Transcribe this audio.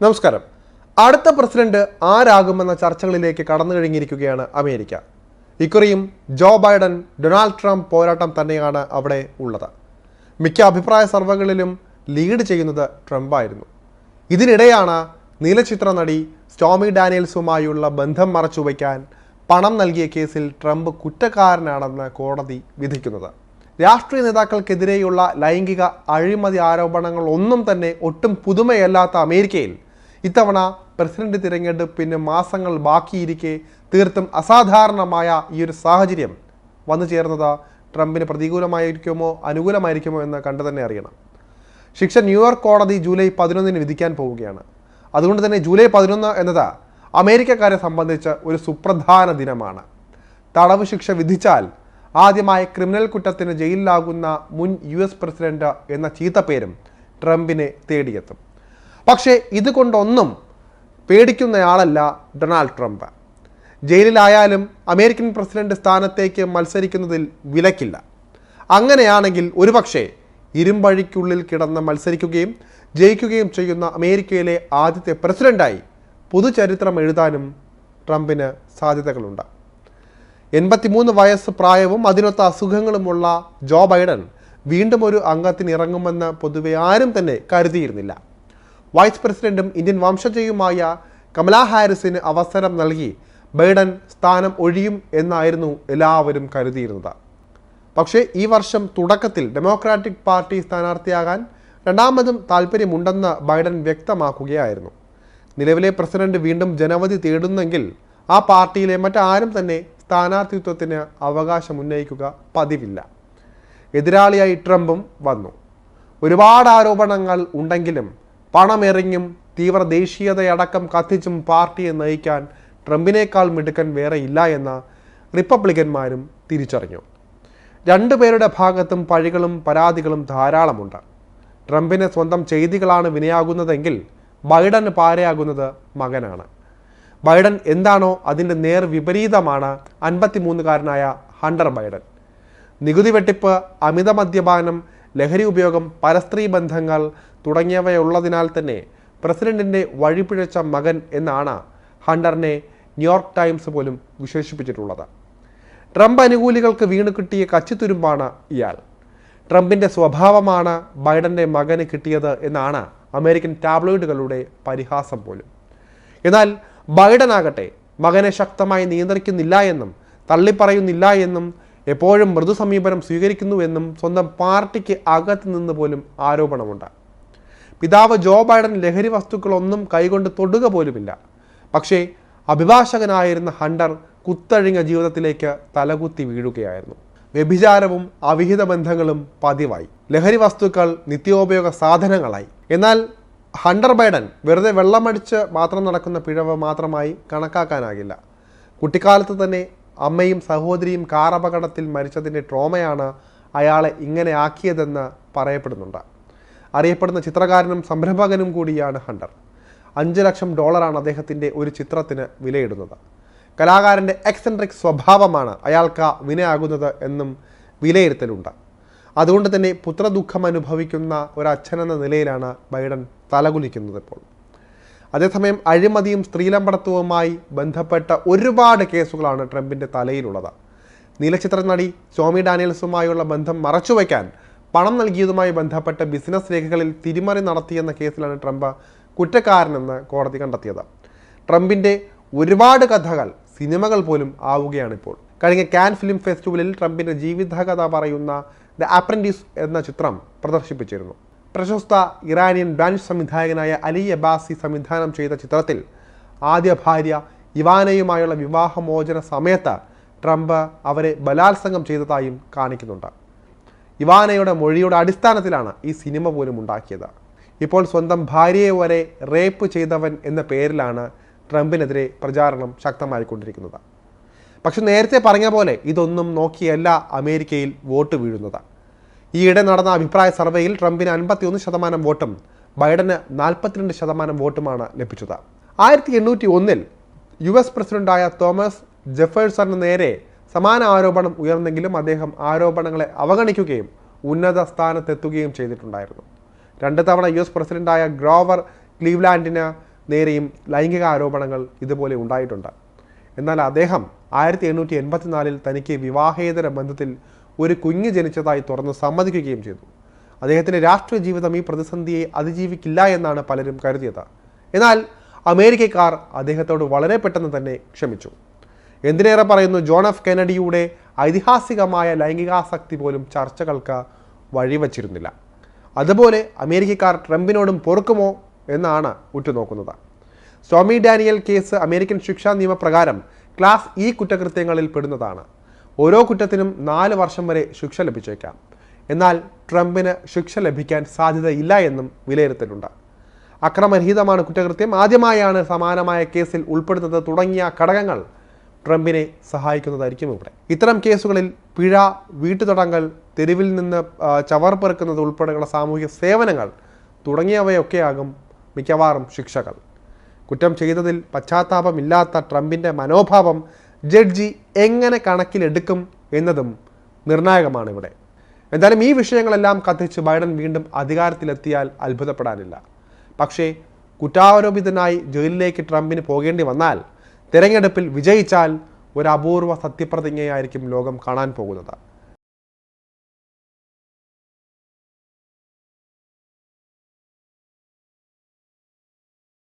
നമസ്കാരം. അടുത്ത പ്രസിഡന്റ് ആരാകുമെന്ന ചർച്ചകളിലേക്ക് കടന്നു കഴിഞ്ഞിരിക്കുകയാണ് അമേരിക്ക. ഇക്കുറിയും ജോ ബൈഡൻ ഡൊണാൾഡ് ട്രംപ് പോരാട്ടം തന്നെയാണ് അവിടെ ഉള്ളത്. മിക്ക അഭിപ്രായ സർവകളിലും ലീഡ് ചെയ്യുന്നത് ട്രംപായിരുന്നു ഇതിനിടെയാണ് നീലചിത്ര നടി സ്റ്റോമി ഡാനിയൽസുമായുള്ള ബന്ധം മറച്ചുവയ്ക്കാൻ പണം നൽകിയ കേസിൽ ട്രംപ് കുറ്റക്കാരനാണെന്ന് കോടതി വിധിക്കുന്നത്. രാഷ്ട്രീയ നേതാക്കൾക്കെതിരെയുള്ള ലൈംഗിക അഴിമതി ആരോപണങ്ങൾ ഒന്നും തന്നെ ഒട്ടും പുതുമയല്ലാത്ത അമേരിക്കയിൽ ഇത്തവണ പ്രസിഡന്റ് തിരഞ്ഞെടുപ്പിന് മാസങ്ങൾ ബാക്കിയിരിക്കെ തീർത്തും അസാധാരണമായ ഈ ഒരു സാഹചര്യം വന്നു ചേർന്നത് ട്രംപിന് പ്രതികൂലമായിരിക്കുമോ അനുകൂലമായിരിക്കുമോ എന്ന് കണ്ടു തന്നെ അറിയണം. ശിക്ഷ ന്യൂയോർക്ക് കോടതി ജൂലൈ പതിനൊന്നിന് വിധിക്കാൻ പോവുകയാണ്. അതുകൊണ്ട് തന്നെ ജൂലൈ പതിനൊന്ന് എന്നത് അമേരിക്കക്കാരെ സംബന്ധിച്ച് ഒരു സുപ്രധാന ദിനമാണ്. തടവ് ശിക്ഷ വിധിച്ചാൽ ആദ്യമായി ക്രിമിനൽ കുറ്റത്തിന് ജയിലിലാകുന്ന മുൻ യു എസ് പ്രസിഡന്റ് എന്ന ചീത്തപ്പേരും ട്രംപിനെ തേടിയെത്തും. പക്ഷേ ഇതുകൊണ്ടൊന്നും പേടിക്കുന്നയാളല്ല ഡൊണാൾഡ് ട്രംപ്. ജയിലിലായാലും അമേരിക്കൻ പ്രസിഡന്റ് സ്ഥാനത്തേക്ക് മത്സരിക്കുന്നതിൽ വിലക്കില്ല. അങ്ങനെയാണെങ്കിൽ ഒരുപക്ഷെ ഇരുമ്പഴിക്കുള്ളിൽ കിടന്ന് മത്സരിക്കുകയും ജയിക്കുകയും ചെയ്യുന്ന അമേരിക്കയിലെ ആദ്യത്തെ പ്രസിഡന്റായി പുതുചരിത്രം എഴുതാനും ട്രംപിന് സാധ്യതകളുണ്ട്. എൺപത്തിമൂന്ന് വയസ്സ് പ്രായവും അതിനൊത്ത അസുഖങ്ങളുമുള്ള ജോ ബൈഡൻ വീണ്ടും ഒരു അംഗത്തിന് ഇറങ്ങുമെന്ന് പൊതുവെ ആരും തന്നെ കരുതിയിരുന്നില്ല. വൈസ് പ്രസിഡന്റും ഇന്ത്യൻ വംശജയുമായ കമലാ ഹാരിസിന് അവസരം നൽകി. ബൈഡൻ സ്ഥാനം ഒഴിയും എന്നായിരുന്നു എല്ലാവരും കരുതിയിരുന്നത്. പക്ഷേ ഈ വർഷം തുടക്കത്തിൽ ഡെമോക്രാറ്റിക് പാർട്ടി സ്ഥാനാർത്ഥിയാകാൻ രണ്ടാമതും താല്പര്യമുണ്ടെന്ന് ബൈഡൻ വ്യക്തമാക്കുകയായിരുന്നു. നിലവിലെ പ്രസിഡന്റ് വീണ്ടും ജനവധി തേടുന്നെങ്കിൽ ആ പാർട്ടിയിലെ മറ്റാരും തന്നെ സ്ഥാനാർത്ഥിത്വത്തിന് അവകാശം ഉന്നയിക്കുക പതിവില്ല. എതിരാളിയായി ട്രംപും വന്നു. ഒരുപാട് ആരോപണങ്ങൾ ഉണ്ടെങ്കിലും പണമെറിഞ്ഞും തീവ്ര ദേശീയതയടക്കം കത്തിച്ചും പാർട്ടിയെ നയിക്കാൻ ട്രംപിനേക്കാൾ മിടുക്കൻ വേറെ ഇല്ല എന്ന റിപ്പബ്ലിക്കന്മാരും തിരിച്ചറിഞ്ഞു. രണ്ടുപേരുടെ ഭാഗത്തും പഴികളും പരാതികളും ധാരാളമുണ്ട്. ട്രംപിന് സ്വന്തം ചെയ്തികളാണ് വിനയാകുന്നതെങ്കിൽ ബൈഡൻ പാരയാകുന്നത് മകനാണ്. ബൈഡൻ എന്താണോ അതിന്റെ നേർ വിപരീതമാണ് അൻപത്തിമൂന്നുകാരനായ ഹണ്ടർ ബൈഡൻ. നികുതി വെട്ടിപ്പ് അമിത മദ്യപാനം ലഹരി ഉപയോഗം പരസ്ത്രീ ബന്ധങ്ങൾ തുടങ്ങിയവയുള്ളതിനാൽ തന്നെ പ്രസിഡന്റിന്റെ വഴിപിഴച്ച മകൻ എന്നാണ് ഹണ്ടറിനെ ന്യൂയോർക്ക് ടൈംസ് പോലും വിശേഷിപ്പിച്ചിട്ടുള്ളത്. ട്രംപ് അനുകൂലികൾക്ക് വീണ് കിട്ടിയ കച്ചിത്തുരുമ്പാണ് ഇയാൾ. ട്രംപിന്റെ സ്വഭാവമാണ് ബൈഡന്റെ മകന് കിട്ടിയത് എന്നാണ് അമേരിക്കൻ ടാബ്ലോയിഡുകളുടെ പരിഹാസം പോലും. എന്നാൽ ബൈഡൻ ആകട്ടെ മകനെ ശക്തമായി നിയന്ത്രിക്കുന്നില്ല എന്നും തള്ളിപ്പറയുന്നില്ല എന്നും എപ്പോഴും മൃദു സമീപനം സ്വീകരിക്കുന്നുവെന്നും സ്വന്തം പാർട്ടിക്ക് അകത്ത് നിന്ന് പോലും ആരോപണമുണ്ട്. പിതാവ് ജോ ബൈഡൻ ലഹരി വസ്തുക്കളൊന്നും കൈകൊണ്ട് തൊടുക പോലുമില്ല. പക്ഷേ അഭിഭാഷകനായിരുന്ന ഹണ്ടർ കുത്തഴിഞ്ഞ ജീവിതത്തിലേക്ക് തലകുത്തി വീഴുകയായിരുന്നു. വ്യഭിചാരവും അവിഹിത ബന്ധങ്ങളും പതിവായി. ലഹരി വസ്തുക്കൾ നിത്യോപയോഗ സാധനങ്ങളായി. എന്നാൽ ഹണ്ടർ ബൈഡൻ വെറുതെ വെള്ളമടിച്ച് മാത്രം നടക്കുന്ന പിഴവ് മാത്രമായി കണക്കാക്കാനാകില്ല. കുട്ടിക്കാലത്ത് തന്നെ അമ്മയും സഹോദരിയും കാറപകടത്തിൽ മരിച്ചതിന്റെ ട്രോമയാണ് അയാളെ ഇങ്ങനെ ആക്കിയതെന്ന് പറയപ്പെടുന്നുണ്ട്. അറിയപ്പെടുന്ന ചിത്രകാരനും സംരംഭകനും കൂടിയാണ് ഹണ്ടർ. അഞ്ച് ലക്ഷം ഡോളറാണ് അദ്ദേഹത്തിന്റെ ഒരു ചിത്രത്തിന് വിലയിടുന്നത്. കലാകാരന്റെ എക്സെൻട്രിക് സ്വഭാവമാണ് അയാൾക്ക് വിനയാകുന്നത് എന്നും വിലയിരുത്തലുണ്ട്. അതുകൊണ്ട് തന്നെ പുത്രദുഃഖം അനുഭവിക്കുന്ന ഒരു ഒരച്ഛനെന്ന നിലയിലാണ് ബൈഡൻ തലകുലിക്കുന്നത് ഇപ്പോൾ. അതേസമയം അഴിമതിയും സ്ത്രീലമ്പടത്വവുമായി ബന്ധപ്പെട്ട ഒരുപാട് കേസുകളാണ് ട്രംപിന്റെ തലയിലുള്ളത്. നീലചിത്ര നടി സോമി ഡാനിയൽസുമായുള്ള ബന്ധം മറച്ചുവെക്കാൻ പണം നൽകിയതുമായി ബന്ധപ്പെട്ട ബിസിനസ് രേഖകളിൽ തിരിമറി നടത്തിയെന്ന കേസിലാണ് ട്രംപ് കുറ്റക്കാരനെന്ന് കോടതി കണ്ടെത്തിയത്. ട്രംപിന്റെ ഒരുപാട് കഥകൾ സിനിമകൾ പോലും ആവുകയാണിപ്പോൾ. കഴിഞ്ഞ കാൻ ഫിലിം ഫെസ്റ്റിവലിൽ ട്രംപിന്റെ ജീവിതകഥ പറയുന്ന ദ അപ്രന്റീസ് എന്ന ചിത്രം പ്രദർശിപ്പിച്ചിരുന്നു. പ്രശസ്ത ഇറാനിയൻ ഡാനിഷ് സംവിധായകനായ അലി അബാസി സംവിധാനം ചെയ്ത ചിത്രത്തിൽ ആദ്യ ഭാര്യ ഇവാനയുമായുള്ള വിവാഹമോചന സമയത്ത് ട്രംപ് അവരെ ബലാത്സംഗം ചെയ്തതായും കാണിക്കുന്നുണ്ട്. ഇവാനയുടെ മൊഴിയുടെ അടിസ്ഥാനത്തിലാണ് ഈ സിനിമ പോലും ഉണ്ടാക്കിയത്. ഇപ്പോൾ സ്വന്തം ഭാര്യയെ വരെ റേപ്പ് ചെയ്തവൻ എന്ന പേരിലാണ് ട്രംപിനെതിരെ പ്രചാരണം ശക്തമായിക്കൊണ്ടിരിക്കുന്നത്. പക്ഷെ നേരത്തെ പറഞ്ഞ പോലെ ഇതൊന്നും നോക്കിയല്ല അമേരിക്കയിൽ വോട്ട് വീഴുന്നത്. ഈയിടെ നടന്ന അഭിപ്രായ സർവേയിൽ ട്രംപിന് അൻപത്തിയൊന്ന് ശതമാനം വോട്ടും ബൈഡന് നാൽപ്പത്തിരണ്ട് ശതമാനം വോട്ടുമാണ് ലഭിച്ചത്. ആയിരത്തി എണ്ണൂറ്റി ഒന്നിൽ യു എസ് പ്രസിഡന്റായ തോമസ് ജെഫേഴ്സണിന് നേരെ സമാന ആരോപണം ഉയർന്നെങ്കിലും അദ്ദേഹം ആരോപണങ്ങളെ അവഗണിക്കുകയും ഉന്നത സ്ഥാനത്തെത്തുകയും ചെയ്തിട്ടുണ്ടായിരുന്നു. രണ്ട് തവണ യു എസ് പ്രസിഡന്റായ ഗ്രോവർ ക്ലീവ്ലാൻഡിന് നേരെയും ലൈംഗിക ആരോപണങ്ങൾ ഇതുപോലെ ഉണ്ടായിട്ടുണ്ട്. എന്നാൽ അദ്ദേഹം ആയിരത്തി എണ്ണൂറ്റി എൺപത്തിനാലിൽ തനിക്ക് വിവാഹേതര ബന്ധത്തിൽ ഒരു കുഞ്ഞ് ജനിച്ചതായി തുറന്ന് സമ്മതിക്കുകയും ചെയ്തു. അദ്ദേഹത്തിന്റെ രാഷ്ട്രീയ ജീവിതം ഈ പ്രതിസന്ധിയെ അതിജീവിക്കില്ല എന്നാണ് പലരും കരുതിയത്. എന്നാൽ അമേരിക്കക്കാർ അദ്ദേഹത്തോട് വളരെ പെട്ടെന്ന് തന്നെ ക്ഷമിച്ചു. എന്തിനേറെ പറയുന്നു ജോൺ എഫ് കെനഡിയുടെ ഐതിഹാസികമായ ലൈംഗികാസക്തി പോലും ചർച്ചകൾക്ക് വഴിവച്ചിരുന്നില്ല. അതുപോലെ അമേരിക്കക്കാർ ട്രംപിനോടും പൊറുക്കുമോ എന്നാണ് ഉറ്റുനോക്കുന്നത്. സ്വാമി ഡാനിയൽ കേസ് അമേരിക്കൻ ശിക്ഷാ നിയമപ്രകാരം ക്ലാസ് ഇ കുറ്റകൃത്യങ്ങളിൽ പെടുന്നതാണ്. ഓരോ കുറ്റത്തിനും നാല് വർഷം വരെ ശിക്ഷ ലഭിച്ചേക്കാം. എന്നാൽ ട്രംപിന് ശിക്ഷ ലഭിക്കാൻ സാധ്യതയില്ല എന്നും വിലയിരുത്തലുണ്ട്. അക്രമരഹിതമാണ് കുറ്റകൃത്യം. ആദ്യമായാണ് സമാനമായ കേസിൽ ഉൾപ്പെടുന്നത് തുടങ്ങിയ ഘടകങ്ങൾ ട്രംപിനെ സഹായിക്കുന്നതായിരിക്കും ഇവിടെ. ഇത്തരം കേസുകളിൽ പിഴ വീട്ടുതടങ്കൽ തെരുവിൽ നിന്ന് ചവർപ്പെറുക്കുന്നത് ചവർ പെറുക്കുന്നത് ഉൾപ്പെടെയുള്ള സാമൂഹിക സേവനങ്ങൾ തുടങ്ങിയവയൊക്കെയാകും മിക്കവാറും ശിക്ഷകൾ. കുറ്റം ചെയ്തതിൽ പശ്ചാത്താപമില്ലാത്ത ട്രംപിന്റെ മനോഭാവം ജഡ്ജി എങ്ങനെ കണക്കിലെടുക്കും എന്നതും നിർണായകമാണ് ഇവിടെ എന്തായാലും ഈ വിഷയങ്ങളെല്ലാം കത്തിച്ച് ബൈഡൻ വീണ്ടും അധികാരത്തിലെത്തിയാൽ അത്ഭുതപ്പെടാനില്ല. പക്ഷേ കുറ്റാരോപിതനായി ജയിലിലേക്ക് ട്രംപിന് പോകേണ്ടി വന്നാൽ തിരഞ്ഞെടുപ്പിൽ വിജയിച്ചാൽ ഒരു അപൂർവ സത്യപ്രതിജ്ഞയായിരിക്കും ലോകം കാണാൻ പോകുന്നത്.